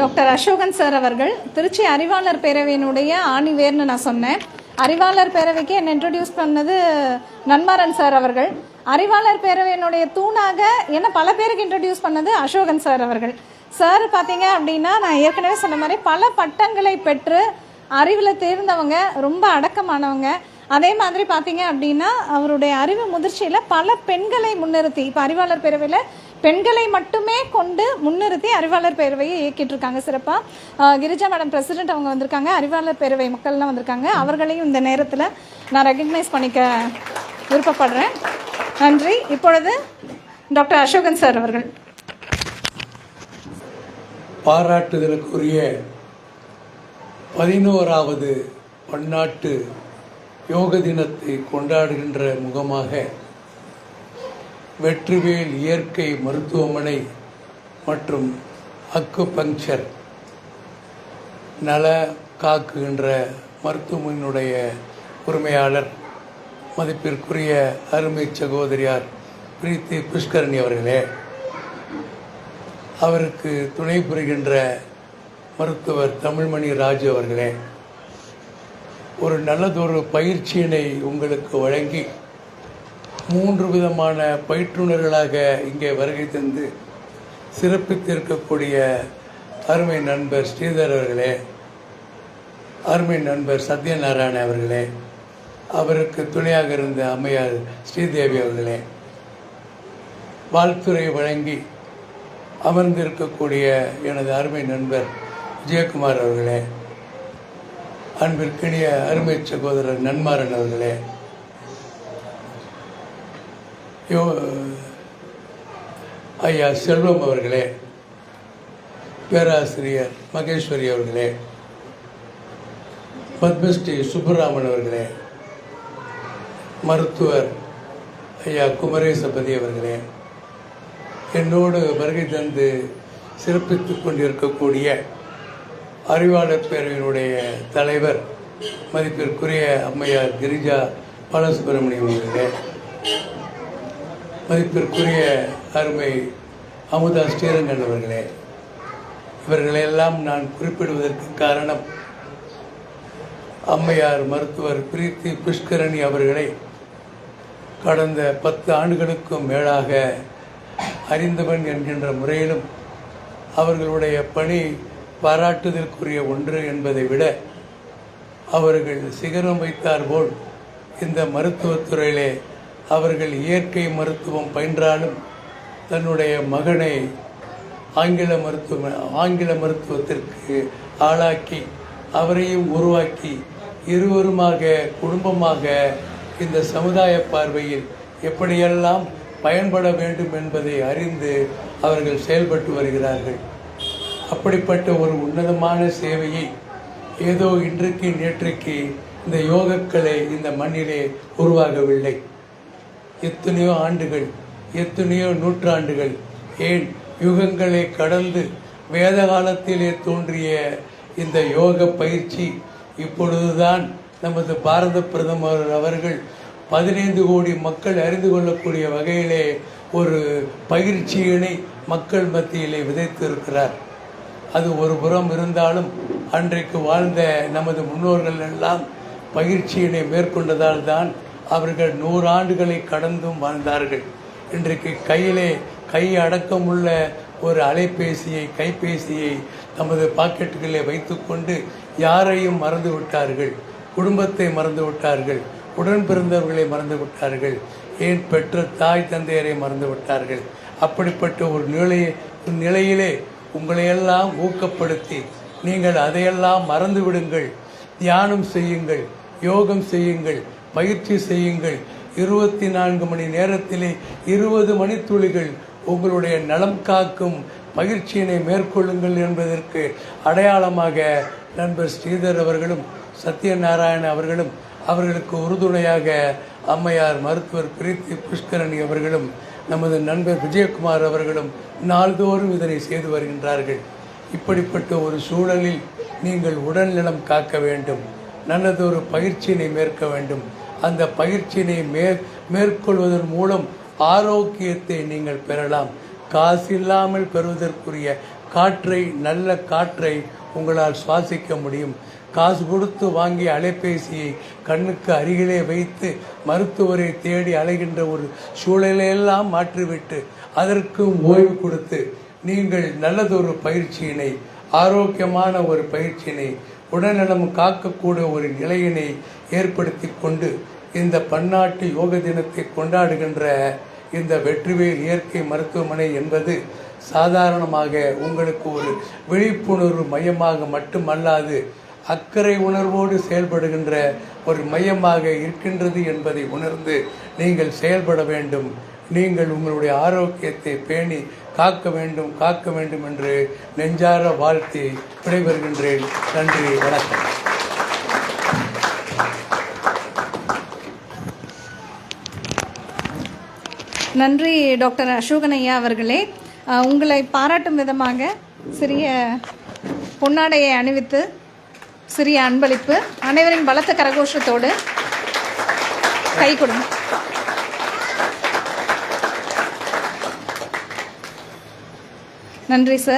Doctor Asokan sir அவர்கள் திருச்சி அறிவாளர் பேரவையினுடைய ஆணிவேர்னு நான் சொன்னேன். அறிவாளர் பேரவைக்கு என்னை இன்ட்ரடியூஸ் பண்ணது நன்மாரன் சார் அவர்கள். அறிவாளர் பேரவையினுடைய தூணாக என்ன பல பேருக்கு இன்ட்ரடியூஸ் பண்ணது அசோகன் சார் அவர்கள். சார் பார்த்தீங்க அப்படின்னா நான் ஏற்கனவே சொன்ன மாதிரி பல பட்டங்களை பெற்று அறிவில் தேர்ந்தவங்க ரொம்ப அடக்கமானவங்க. அதே மாதிரி பார்த்தீங்க அப்படின்னா அவருடைய அறிவு முதிர்ச்சியில் பல பெண்களை முன்னிறுத்தி இப்போ அறிவாளர் பேரவையில் பெண்களை மட்டுமே கொண்டு முன்னிறுத்தி அறிவாளர் பேரவையை இயக்கிட்டு இருக்காங்க சிறப்பாக கிரிஜா மேடம் பிரசிடென்ட் அவங்க வந்திருக்காங்க அறிவாளர் பேரவை மக்கள்லாம் வந்திருக்காங்க. அவர்களையும் இந்த நேரத்தில் நான் ரெக்கக்னைஸ் பண்ணிக்க விருப்பப்படுறேன். நன்றி. இப்பொழுது டாக்டர் அசோகன் சார் அவர்கள். பாராட்டுதலுக்குரிய பதினோராவது பன்னாட்டு யோக தினத்தை கொண்டாடுகின்ற முகமாக வெற்றிவேல் இயற்கை மருத்துவமனை மற்றும் அக்குபங்சர் நல காக்குகின்ற மருத்துவமனையினுடைய உரிமையாளர் மதிப்பிற்குரிய அருமை சகோதரியார் பிரீத்தி புஷ்கரணி அவர்களே. அவருக்கு துணை புரிகின்ற மருத்துவர் தமிழ்மணி ராஜு அவர்களே. ஒரு நல்லதொரு பயிற்சியினை உங்களுக்கு வழங்கி மூன்று விதமான பயிற்றுனர்களாக இங்கே வருகை தந்து சிறப்பித்திருக்கக்கூடிய அருமை நண்பர் ஸ்ரீதர் அவர்களே அருமை நண்பர் சத்யநாராயண அவர்களே அவருக்கு துணையாக இருந்த அம்மையார் ஸ்ரீதேவி அவர்களே வாழ்த்துறை வழங்கி அமர்ந்திருக்கக்கூடிய எனது அருமை நண்பர் விஜயகுமார் அவர்களே அன்பிற்கினிய அருமை சகோதரர் நன்மாறன் அவர்களே யோ ஐயா செல்வம் அவர்களே பேராசிரியர் மகேஸ்வரி அவர்களே பத்மஸ்ரீ சுப்புராமன் அவர்களே மருத்துவர் ஐயா குமரேசபதி அவர்களே என்னோடு வருகை தந்து சிறப்பித்துக் கொண்டிருக்கக்கூடிய அறிவாளர் பேரவையினுடைய தலைவர் மதிப்பிற்குரிய அம்மையார் கிரிஜா பாலசுப்ரமணியம் அவர்களே மதிப்பிற்குரிய அருமை அமுதா ஸ்ரீரங்கன் அவர்களே இவர்களையெல்லாம் நான் குறிப்பிடுவதற்கு காரணம் அம்மையார் மருத்துவர் பிரீத்தி புஷ்கரணி அவர்களை கடந்த பத்து ஆண்டுகளுக்கும் மேலாக அறிந்தவன் என்கின்ற முறையிலும் அவர்களுடைய பணி பாராட்டுதற்குரிய ஒன்று என்பதை விட அவர்கள் சிகரம் வைத்தார் போல் இந்த மருத்துவத்துறையிலே அவர்கள் இயற்கை மருத்துவம் பயின்றாலும் தன்னுடைய மகனை ஆங்கில மருத்துவ ஆங்கில மருத்துவத்திற்கு ஆளாக்கி அவரையும் உருவாக்கி இருவருமாக குடும்பமாக இந்த சமுதாய பார்வையில் எப்படியெல்லாம் பயன்பட வேண்டும் என்பதை அறிந்து அவர்கள் செயல்பட்டு வருகிறார்கள். அப்படிப்பட்ட ஒரு உன்னதமான சேவையை ஏதோ இன்றைக்கு நேற்றைக்கு இந்த யோகக்கலை இந்த மண்ணிலே உருவாகவில்லை. எத்தனையோ ஆண்டுகள் எத்தனையோ நூற்றாண்டுகள் ஏன் யுகங்களை கடந்து வேத காலத்திலே தோன்றிய இந்த யோக பயிற்சி இப்பொழுதுதான் நமது பாரத பிரதமர் அவர்கள் பதினைந்து கோடி மக்கள் அறிந்து கொள்ளக்கூடிய வகையிலே ஒரு பயிற்சியினை மக்கள் மத்தியிலே விதைத்திருக்கிறார். அது ஒரு புறம் இருந்தாலும் அன்றைக்கு வாழ்ந்த நமது முன்னோர்கள் எல்லாம் பயிற்சியினை மேற்கொண்டதால் தான் அவர்கள் நூறாண்டுகளை கடந்தும் வாழ்ந்தார்கள். இன்றைக்கு கையிலே கை அடக்கமுள்ள ஒரு அலைபேசியை கைபேசியை தமது பாக்கெட்டுகளில் வைத்துக்கொண்டு யாரையும் மறந்து விட்டார்கள் குடும்பத்தை மறந்து விட்டார்கள் உடன் பிறந்தவர்களை மறந்து விட்டார்கள் ஏன் பெற்ற தாய் தந்தையரை மறந்து விட்டார்கள் அப்படிப்பட்ட ஒரு நிலையை நிலையிலே உங்களையெல்லாம் ஊக்கப்படுத்தி நீங்கள் அதையெல்லாம் மறந்து விடுங்கள் தியானம் செய்யுங்கள். யோகம் செய்யுங்கள். பயிற்சி செய்யுங்கள். இருபத்தி நான்கு மணி நேரத்திலே இருபது மணித்துளிகள் உங்களுடைய நலம் காக்கும் பயிற்சியினை மேற்கொள்ளுங்கள் என்பதற்கு அடையாளமாக நண்பர் ஸ்ரீதர் அவர்களும் சத்யநாராயண அவர்களும் அவர்களுக்கு உறுதுணையாக அம்மையார் மருத்துவர் பிரீத்தி புஷ்கரணி அவர்களும் நமது நண்பர் விஜயகுமார் அவர்களும் நாள்தோறும் இதனை செய்து வருகின்றார்கள். இப்படிப்பட்ட ஒரு சூழலில் நீங்கள் உடல்நலம் காக்க வேண்டும். நல்லதொரு பயிற்சியினை மேற்க வேண்டும். அந்த பயிற்சியினை மே மேற்கொள்வதன் மூலம் ஆரோக்கியத்தை நீங்கள் பெறலாம். காசு இல்லாமல் பெறுவதற்குரிய காற்றை நல்ல காற்றை உங்களால் சுவாசிக்க முடியும். காசு கொடுத்து வாங்கிய அலைபேசியை கண்ணுக்கு அருகிலே வைத்து மருத்துவரை தேடி அலைகின்ற ஒரு சூழலையெல்லாம் மாற்றிவிட்டு அதற்கும் ஓய்வு கொடுத்து நீங்கள் நல்லதொரு பயிற்சியினை ஆரோக்கியமான ஒரு பயிற்சியினை உடல்நலம் காக்கக்கூடிய ஒரு நிலையினை ஏற்படுத்தி கொண்டு இந்த பன்னாட்டு யோக தினத்தை கொண்டாடுகின்ற இந்த வெற்றிவேல் இயற்கை மருத்துவமனை என்பது சாதாரணமாக உங்களுக்கு ஒரு விழிப்புணர்வு மையமாக மட்டுமல்லாது அக்கறை உணர்வோடு செயல்படுகின்ற ஒரு மையமாக இருக்கின்றது என்பதை உணர்ந்து நீங்கள் செயல்பட வேண்டும். நீங்கள் உங்களுடைய ஆரோக்கியத்தை பேணி காக்க வேண்டும் காக்க வேண்டும் என்று நெஞ்சார வாழ்த்தி விடைபெறுகின்றேன். நன்றி வணக்கம். நன்றி டாக்டர் அசோகன் ஐயா அவர்களே. உங்களை பாராட்டும் விதமாக சிறிய பொன்னாடையை அணிவித்து சிறிய அன்பளிப்பு. அனைவரின் பலத்த கரகோஷத்தோடு கை கொடுங்க. நன்றி சார்.